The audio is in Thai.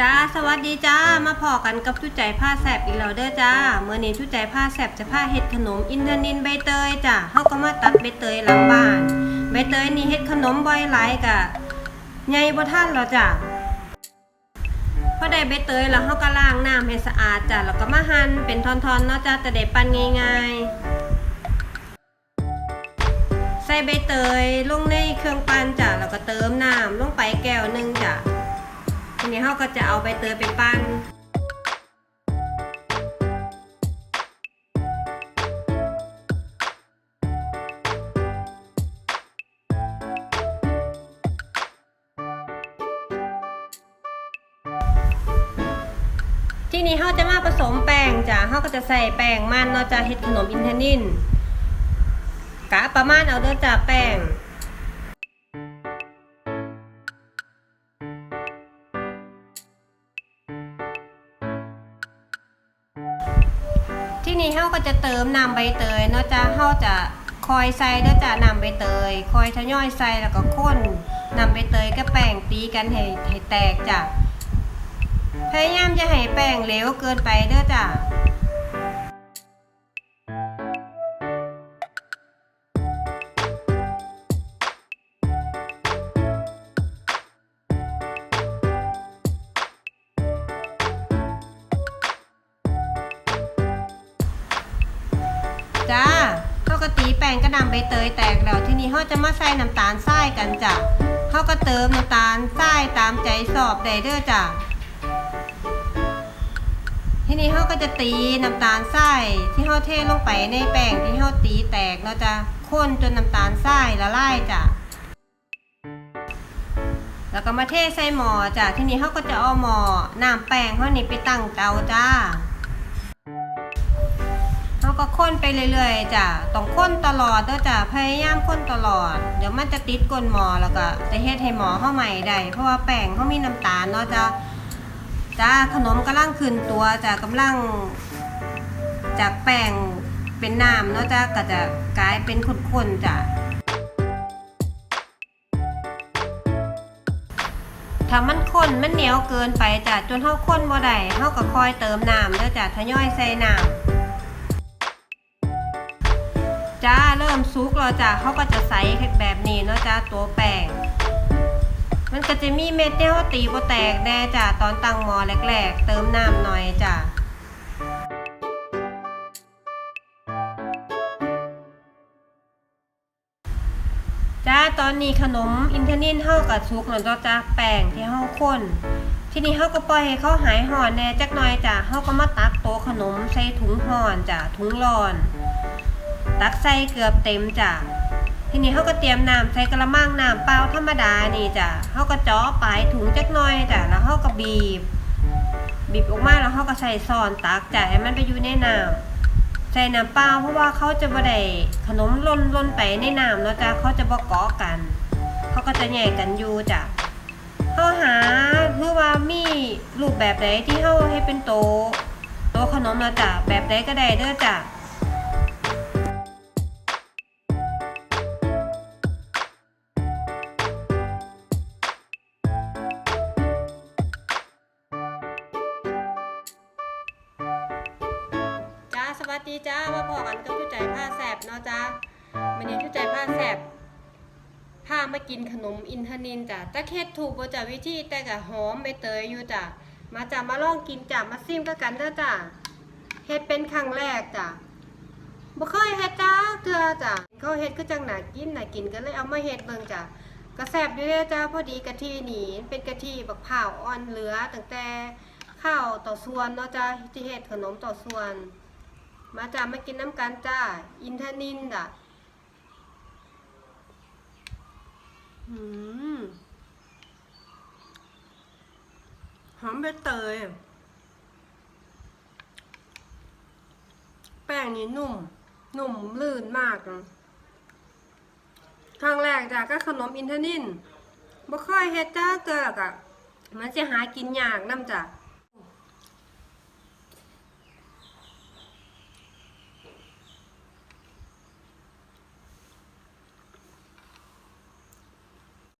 จ้าสวัสดีจ้ามาพอกันกับชุดใจผ้าแสบอีกแล้วเด้อจ้าเมื่อนี้ชุดใจผ้าแสบจะผ้าเฮ็ดขนมอินทนินใบเตยจ้าเฮาก็มาตัดใบเตยหลังบ้าน ใบเตยนี่เฮ็ดขนมบ่อยหลายกะใหญ่บ่ทันแล้วจ้าพอได้ใบเตยแล้วเฮาก็ล้างน้ำให้สะอาดจ้าแล้วก็มาหั่นเป็นท่อนๆเนาะจ้าจะได้ปั้นง่ายๆใส่ใบเตยลงในเครื่องปั้นจ้ะแล้วก็เติมน้ำลงไปแก้วนึงจ้ะ ทีนี้เราก็จะเอาใบเตยไปปั้นทีนี้เราจะมาผสมแป้งจ้ะเราก็จะใส่แป้งมันเนาะจะเฮ็ดขนมอินทนินกะประมาณเอาเด้อจ้าแป้ง ที่นี่เฮาก็จะเติมน้ำใบเตยเนาะจ้าเฮาจะคอยใส่เด้อจ้าน้ำใบเตย คอยทะย่อยใส่แล้วก็ข้นน้ำใบเตยก็แป้งตีกันให้ให้แตกจ้ะพยายามจะให้แป้งเหลวเกินไปเด้อจ้าจ้า งก็นำใบเตยแตกแล้วที่นี้เขาจะมาใส่น้ำตาลทรายกันจ้ะเขาก็เติมน้ำตาลทรายตามใจสอบได้เด้อจ้ะทีนี้เขาก็จะตีน้ำตาลทรายที่เขาเทลงไปในแป้งที่เขาตีแตกเราจะข้นจนน้ำตาลทรายละลายจ้ะแล้วก็มาเทใส่หม้อจ้ะทีนี้เขาก็จะเอาหม้อน้ำแป้งเขานี่ไปตั้งเตาจ้า ค้นไปเรื่อยๆจ้ะต้องค้นตลอดเด้อจ้ะพยายามค้นตลอด เดี๋ยวมันจะติดก้นหมอแล้วก็จะเฮ็ดให้หมอเข้าใหม่ได้เพราะว่าแป้งเขามีน้ำตาลเนาะจ้ะจ้าขนมกำลังขึ้นตัวจ้ะกำลัง จากแป้งเป็นน้ำเนาะจ้ะก็จะกลายเป็นข้นๆจ้ะถ้ามันข้นมันเหนียวเกินไปจ้ะจนเฮาข้นบ่ได้เฮาก็คอยเติมน้ำเด้อจ้ะทยอยใส่น้ำ จ้าเริ่มซุกแล้วจ้าเขาก็จะใสแบบนี้เนาะจ้าตัวแป้งมันก็จะมีเม็ดที่เขาตีบ่แตกแน่จ้าตอนตั้งหม้อแรกๆ เติมน้ำหน่อยจ้าจ้าตอนนี้ขนมอินเทอร์นินเฮากับซุกแล้วเนาจ้าแป้งที่เฮาข้นทีนี้เฮาก็ปล่อยให้เขาหายห่อนแน่จักหน่อยจ้าเฮาก็มาตักโต๊ะขนมใส่ถุงห่อนจ้าถุงร้อน ตักใส่เกือบเต็มจ้ะทีนี้เขาก็เตรียมน้ำใส่กระมังน้ำเปล่าธรรมดานี่จ้ะเขาก็จาะปลายถุงจักหน่อยจ้ะแล้วเขาก็บีบ บีบออกมาแล้วเขาก็ใส่ซอนตักจ้ะให้มันไปอยู่ในน้ำใส่น้ำเปล่าเพราะว่าเขาจะบ่ได้ขนมล่นล่นไปในน้ำเนาะจ้ะเขาจะบ่เกาะกัน เขาก็จะแยกกันอยู่จ้ะเขาหาเพื่อว่ามีรูปแบบใดที่เขาให้เป็นโตโตขนมเนาะจ้ะแบบใดก็ได้เด้อจ้ะ สดีจ้ามาพอกันกับผู้ใจผ้าแสบเนาะจ้าวันนี้ผู้ใจผ้าแสบพามากินขนมอินทนินจ้ะจะเค็ดถูกบ่จ้ะวิธีแต่ก็หอมใบเตยอยู่จ้ะมาจ้ะมาลองกินจ้ะมาซิมกันกันเด้อจ้ะเฮ็ดเป็นครั้งแรกจ้ะบ่เคยเฮ็ดจ้าเทื่อจ้ะเขาเฮ็ดคือจังหนากินหนากินก็เลยเอามาเฮ็ดเบิ่งจ้ะก็แซบอยู่เด้อจ้าพอดีกะทินี่เป็นกะทิบักพร้าอ่อนเหลือตั้งแต่ข้าวต่อส่วนเนาะจ้ะที่เฮ็ดขนมต่อส่วน มาจ้ามากินน้ำกันจ้า อินทนินจ้ะอืมหอมใบเตย แป้งนี่นุ่ม นุ่มลื่นมากครั้งแรกจ้ะก็ขนมอินทนินบ่ค่อยเฮ็ดจ้าเกิดอะมันจะหากินยากน้ำจ้ะ